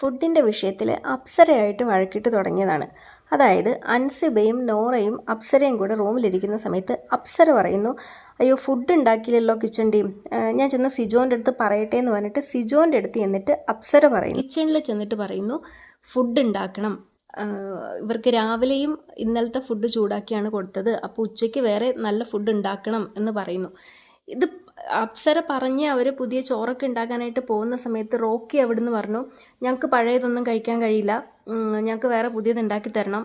ഫുഡിന്റെ വിഷയത്തിൽ അപ്സരയായിട്ട് വഴക്കിട്ട് തുടങ്ങിയതാണ്. അതായത് അൻസിബയും നോറയും അപ്സരയും കൂടെ റൂമിലിരിക്കുന്ന സമയത്ത് അപ്സര പറയുന്നു അയ്യോ ഫുഡ് ഉണ്ടാക്കിയില്ലല്ലോ കിച്ചൺ ഞാൻ ചെന്ന് സിജോന്റെ അടുത്ത് പറയട്ടെ എന്ന് പറഞ്ഞിട്ട് സിജോന്റെ അടുത്ത് ചെന്നിട്ട് അപ്സര പറയുന്നു. കിച്ചണിൽ ചെന്നിട്ട് പറയുന്നു ഫുഡ് ഉണ്ടാക്കണം. ഇവർക്ക് രാവിലെയും ഇന്നലത്തെ ഫുഡ് ചൂടാക്കിയാണ് കൊടുത്തത്. അപ്പോൾ ഉച്ചയ്ക്ക് വേറെ നല്ല ഫുഡ് ഉണ്ടാക്കണം എന്ന് പറയുന്നു. ഇത് അപ്സര പറഞ്ഞ് അവർ പുതിയ ചോറൊക്കെ ഉണ്ടാക്കാനായിട്ട് പോകുന്ന സമയത്ത് റോക്കി അവിടുന്ന് പറഞ്ഞു ഞങ്ങൾക്ക് പഴയതൊന്നും കഴിക്കാൻ കഴിയില്ല. ഞങ്ങൾക്ക് വേറെ പുതിയത് ഉണ്ടാക്കി തരണം.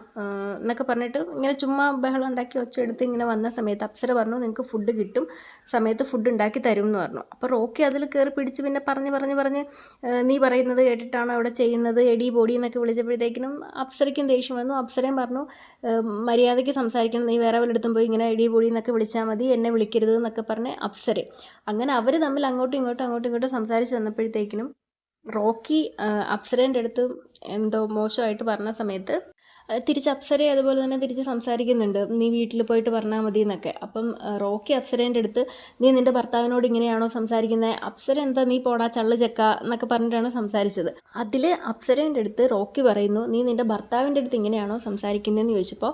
എന്നൊക്കെ പറഞ്ഞിട്ട് ഇങ്ങനെ ചുമ്മാ ബഹളം ഉണ്ടാക്കി ഒച്ചെടുത്ത് ഇങ്ങനെ വന്ന സമയത്ത് അപ്സര പറഞ്ഞു നിങ്ങൾക്ക് ഫുഡ് കിട്ടും. സമയത്ത് ഫുഡ് ഉണ്ടാക്കി തരും എന്ന് പറഞ്ഞു. അപ്പോൾ റോക്കി അതിൽ കയറി പിടിച്ച് പിന്നെ പറഞ്ഞ് പറഞ്ഞ് പറഞ്ഞ് നീ പറയുന്നത് കേട്ടിട്ടാണ് അവിടെ ചെയ്യുന്നത്? എടി ബോഡി എന്നൊക്കെ വിളിച്ചപ്പോഴത്തേക്കിനും അപ്സരയ്ക്കും ദേഷ്യം വന്നു. അപ്സരയും പറഞ്ഞു മര്യാദയ്ക്ക് സംസാരിക്കണം. നീ വേറെ വല്ലയിടത്തും പോയി ഇങ്ങനെ എടി ബോഡി എന്നൊക്കെ വിളിച്ചാൽ മതി. എന്നെ വിളിക്കരുത് എന്നൊക്കെ പറഞ്ഞ് അപ്സര. അങ്ങനെ അവർ തമ്മിൽ അങ്ങോട്ടും ഇങ്ങോട്ടും അങ്ങോട്ടും ഇങ്ങോട്ടും സംസാരിച്ച് വന്നപ്പോഴത്തേക്കിനും റോക്കി അപ്സരേന്റെ അടുത്ത് എന്തോ മോശമായിട്ട് പറഞ്ഞ സമയത്ത് തിരിച്ച് അപ്സരയെ അതുപോലെ തന്നെ തിരിച്ച് സംസാരിക്കുന്നുണ്ട്. നീ വീട്ടിൽ പോയിട്ട് പറഞ്ഞാൽ മതി എന്നൊക്കെ അപ്പം റോക്കി അപ്സരേന്റെ അടുത്ത് നീ നിന്റെ ഭർത്താവിനോട് ഇങ്ങനെയാണോ സംസാരിക്കുന്നത് അപ്സര എന്താ നീ പോടാ ചള്ളു ചെക്ക എന്നൊക്കെ പറഞ്ഞിട്ടാണ് സംസാരിച്ചത്. അതിൽ അപ്സരേന്റെ അടുത്ത് റോക്കി പറയുന്നു നീ നിന്റെ ഭർത്താവിന്റെ അടുത്ത് ഇങ്ങനെയാണോ സംസാരിക്കുന്നതെന്ന് ചോദിച്ചപ്പോൾ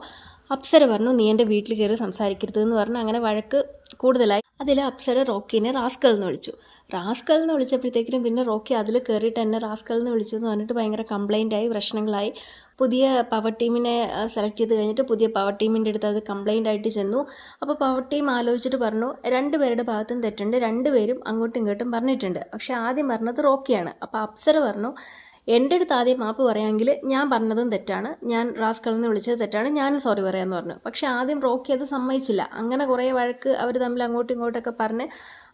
അപ്സര പറഞ്ഞു നീ എന്റെ വീട്ടിൽ കയറി സംസാരിക്കരുത് എന്ന് പറഞ്ഞു. അങ്ങനെ വഴക്ക് കൂടുതലായി. അതിൽ അപ്സര റോക്കിനെ റാസ്കൽ എന്ന് വിളിച്ചു. റാസ്കൽ എന്ന് വിളിച്ചപ്പോഴത്തേക്കിനും പിന്നെ റോക്കി അതിൽ കയറിയിട്ട് എന്നെ റാസ്കൽ എന്ന് വിളിച്ചു എന്ന് പറഞ്ഞിട്ട് ഭയങ്കര കംപ്ലൈന്റ് ആയി പ്രശ്നങ്ങളായി. പുതിയ പവർ ടീമിനെ സെലക്ട് ചെയ്ത് കഴിഞ്ഞിട്ട് പുതിയ പവർ ടീമിന്റെ അടുത്ത് അത് കംപ്ലൈന്റ് ആയിട്ട് ചെന്നു. അപ്പോൾ പവർ ടീം ആലോചിച്ചിട്ട് പറഞ്ഞു രണ്ട് പേരുടെ ഭാഗത്തും തെറ്റുണ്ട് രണ്ടുപേരും അങ്ങോട്ടും ഇങ്ങോട്ടും പറഞ്ഞിട്ടുണ്ട്. പക്ഷേ ആദ്യം പറഞ്ഞത് റോക്കിയാണ്. അപ്പോൾ അപ്സര പറഞ്ഞു എന്റെ അടുത്ത് ആദ്യം മാപ്പ് പറയാമെങ്കിൽ ഞാൻ പറഞ്ഞതും തെറ്റാണ്. ഞാൻ റാസ്കൾ എന്ന് വിളിച്ചത് തെറ്റാണ്. ഞാൻ സോറി പറയാമെന്ന് പറഞ്ഞു. പക്ഷെ ആദ്യം റോക്കി അത് സമ്മതിച്ചില്ല. അങ്ങനെ കുറേ വഴക്ക് അവർ തമ്മിൽ അങ്ങോട്ടും ഇങ്ങോട്ടൊക്കെ പറഞ്ഞ്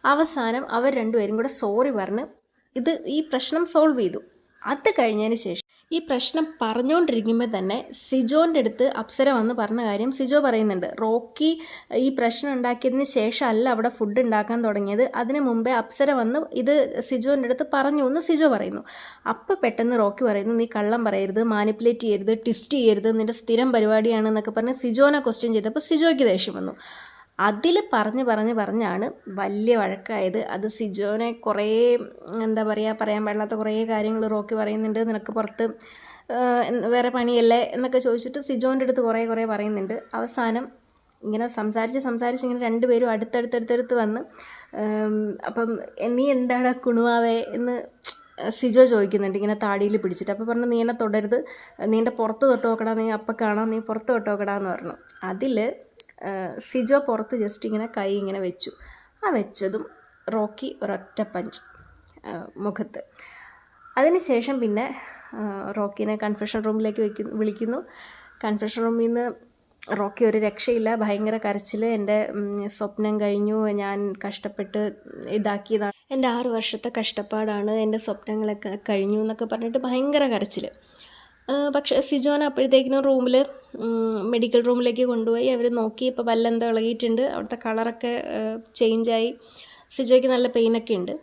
അവസാനം അവർ രണ്ടുപേരും കൂടെ സോറി പറഞ്ഞ് ഇത് ഈ പ്രശ്നം സോൾവ് ചെയ്തു. അത് കഴിഞ്ഞതിന് ശേഷം ഈ പ്രശ്നം പറഞ്ഞുകൊണ്ടിരിക്കുമ്പോൾ തന്നെ സിജോന്റെ അടുത്ത് അപ്സര വന്ന് പറഞ്ഞ കാര്യം സിജോ പറയുന്നുണ്ട്. റോക്കി ഈ പ്രശ്നം ഉണ്ടാക്കിയതിന് ശേഷം അല്ല അവിടെ ഫുഡ് ഉണ്ടാക്കാൻ തുടങ്ങിയത്. അതിന് മുമ്പേ അപ്സര വന്ന് ഇത് സിജോന്റെ അടുത്ത് പറഞ്ഞു എന്ന് സിജോ പറയുന്നു. അപ്പോൾ പെട്ടെന്ന് റോക്കി പറയുന്നു നീ കള്ളം പറയരുത് മാനിപ്പുലേറ്റ് ചെയ്യരുത് ട്വിസ്റ്റ് ചെയ്യരുത് നിന്റെ സ്ഥിരം പരിപാടിയാണ് എന്നൊക്കെ പറഞ്ഞ് സിജോനെ ക്വസ്റ്റ്യൻ ചെയ്തപ്പോൾ സിജോയ്ക്ക് ദേഷ്യം വന്നു. അതിൽ പറഞ്ഞ് പറഞ്ഞ് പറഞ്ഞാണ് വലിയ വഴക്കായത്. അത് സിജോനെ കുറേ എന്താ പറയുക പറയാൻ പാടില്ലാത്ത കുറേ കാര്യങ്ങൾ റോക്കി പറയുന്നുണ്ട്. നിനക്ക് പുറത്ത് വേറെ പണിയല്ലേ എന്നൊക്കെ ചോദിച്ചിട്ട് സിജോന്റെ അടുത്ത് കുറേ കുറേ പറയുന്നുണ്ട്. അവസാനം ഇങ്ങനെ സംസാരിച്ച് സംസാരിച്ച് ഇങ്ങനെ രണ്ടുപേരും അടുത്തടുത്തടുത്തടുത്ത് വന്ന് അപ്പം നീ എന്താണ് കുണുവാവേ? എന്ന് സിജോ ചോദിക്കുന്നുണ്ട്. ഇങ്ങനെ താടിയിൽ പിടിച്ചിട്ട്. അപ്പോൾ പറഞ്ഞു നീ എന്നെ തൊടരുത്. നീ എന്റെ പുറത്ത് തൊട്ട് നോക്കടാ. നീ അപ്പം കാണാം നീ പുറത്ത് തൊട്ട് നോക്കടാന്ന് പറഞ്ഞു. അതിൽ സിജോ പുറത്ത് ജസ്റ്റ് ഇങ്ങനെ കൈ ഇങ്ങനെ വെച്ചു. ആ വെച്ചതും റോക്കി ഒരൊറ്റ പഞ്ച് മുഖത്ത്. അതിനുശേഷം പിന്നെ റോക്കിനെ കൺഫെഷൻ റൂമിലേക്ക് വയ്ക്കുന്നു വിളിക്കുന്നു. കൺഫെഷൻ റൂമിൽ നിന്ന് റോക്കി ഒരു രക്ഷയില്ല. ഭയങ്കര കരച്ചിൽ എന്റെ സ്വപ്നം കഴിഞ്ഞു. ഞാൻ കഷ്ടപ്പെട്ട് ഇതാക്കിയതാണ്. എന്റെ ആറു വർഷത്തെ കഷ്ടപ്പാടാണ് എന്റെ സ്വപ്നങ്ങളൊക്കെ കഴിഞ്ഞു എന്നൊക്കെ പറഞ്ഞിട്ട് ഭയങ്കര കരച്ചിൽ പക്ഷേ സിജോൻ അപ്പോഴത്തേക്കിനും റൂമിൽ മെഡിക്കൽ റൂമിലേക്ക് കൊണ്ടുപോയി. അവർ നോക്കി ഇപ്പോൾ പല്ലെന്ത് ഇളകിയിട്ടുണ്ട്. അവിടുത്തെ കളറൊക്കെ ചേഞ്ചായി സിജോയ്ക്ക് നല്ല പെയിനൊക്കെ ഉണ്ട്.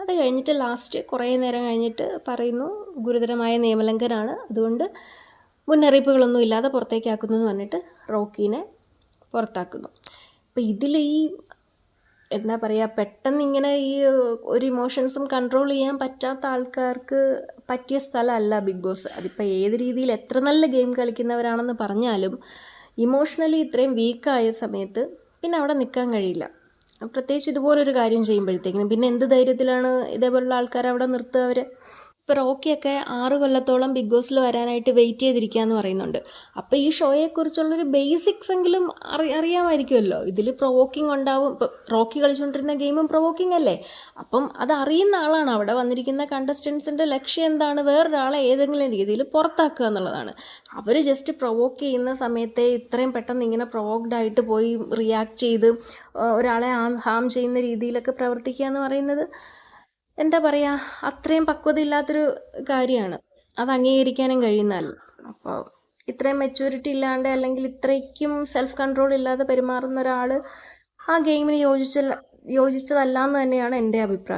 അത് കഴിഞ്ഞിട്ട് ലാസ്റ്റ് കുറേ നേരം കഴിഞ്ഞിട്ട് പറയുന്നു ഗുരുതരമായ നിയമലംഘനമാണ് അതുകൊണ്ട് മുന്നറിയിപ്പുകളൊന്നും ഇല്ലാതെ പുറത്തേക്കാക്കുന്നു എന്ന് പറഞ്ഞിട്ട് റോക്കീനെ പുറത്താക്കുന്നു. അപ്പോൾ ഇതിൽ ഈ എന്താ പറയുക പെട്ടെന്ന് ഇങ്ങനെ ഈ ഒരു ഇമോഷൻസും കൺട്രോൾ ചെയ്യാൻ പറ്റാത്ത ആൾക്കാർക്ക് പറ്റിയ സ്ഥലമല്ല ബിഗ് ബോസ് അതിപ്പോൾ ഏത് രീതിയിൽ എത്ര നല്ല ഗെയിം കളിക്കുന്നവരാണെന്ന് പറഞ്ഞാലും ഇമോഷണലി ഇത്രയും വീക്കായ സമയത്ത് പിന്നെ അവിടെ നിൽക്കാൻ കഴിയില്ല. പ്രത്യേകിച്ച് ഇതുപോലൊരു കാര്യം ചെയ്യുമ്പോഴത്തേക്കിനും പിന്നെ എന്ത് ധൈര്യത്തിലാണ് ഇതേപോലുള്ള ആൾക്കാർ അവിടെ നിർത്തുക അവർ ഇപ്പോൾ റോക്കിയൊക്കെ ആറ് കൊല്ലത്തോളം ബിഗ് ബോസിൽ വരാനായിട്ട് വെയിറ്റ് ചെയ്തിരിക്കുക എന്ന് പറയുന്നുണ്ട്. അപ്പോൾ ഈ ഷോയെക്കുറിച്ചുള്ളൊരു ബേസിക്സ് എങ്കിലും അറി അറിയാമായിരിക്കുമല്ലോ. ഇതിൽ പ്രൊവോക്കിംഗ് ഉണ്ടാവും. ഇപ്പം റോക്കി കളിച്ചുകൊണ്ടിരുന്ന ഗെയിമും പ്രൊവോക്കിംഗ് അല്ലേ? അപ്പം അത് അറിയുന്ന ആളാണ്. അവിടെ വന്നിരിക്കുന്ന കണ്ടസ്റ്റൻസിന്റെ ലക്ഷ്യം എന്താണ്? വേറൊരാളെ ഏതെങ്കിലും രീതിയിൽ പുറത്താക്കുക എന്നുള്ളതാണ്. അവർ ജസ്റ്റ് പ്രൊവോക്ക് ചെയ്യുന്ന സമയത്തെ ഇത്രയും പെട്ടെന്ന് ഇങ്ങനെ പ്രൊവോക്ഡ് ആയിട്ട് പോയി റിയാക്ട് ചെയ്ത് ഒരാളെ ഹാം ചെയ്യുന്ന രീതിയിലൊക്കെ പ്രവർത്തിക്കുക എന്ന് പറയുന്നത് എന്താ പറയുക അത്രയും പക്വത ഇല്ലാത്തൊരു കാര്യമാണ്. അത് അംഗീകരിക്കാനും കഴിയുന്നതല്ല. അപ്പോൾ ഇത്രയും മെച്യൂരിറ്റി ഇല്ലാണ്ട് അല്ലെങ്കിൽ ഇത്രയ്ക്കും സെൽഫ് കൺട്രോൾ ഇല്ലാതെ പെരുമാറുന്ന ഒരാൾ ആ ഗെയിമിന് യോജിച്ച യോജിച്ചതല്ല എന്ന് തന്നെയാണ് എന്റെ അഭിപ്രായം.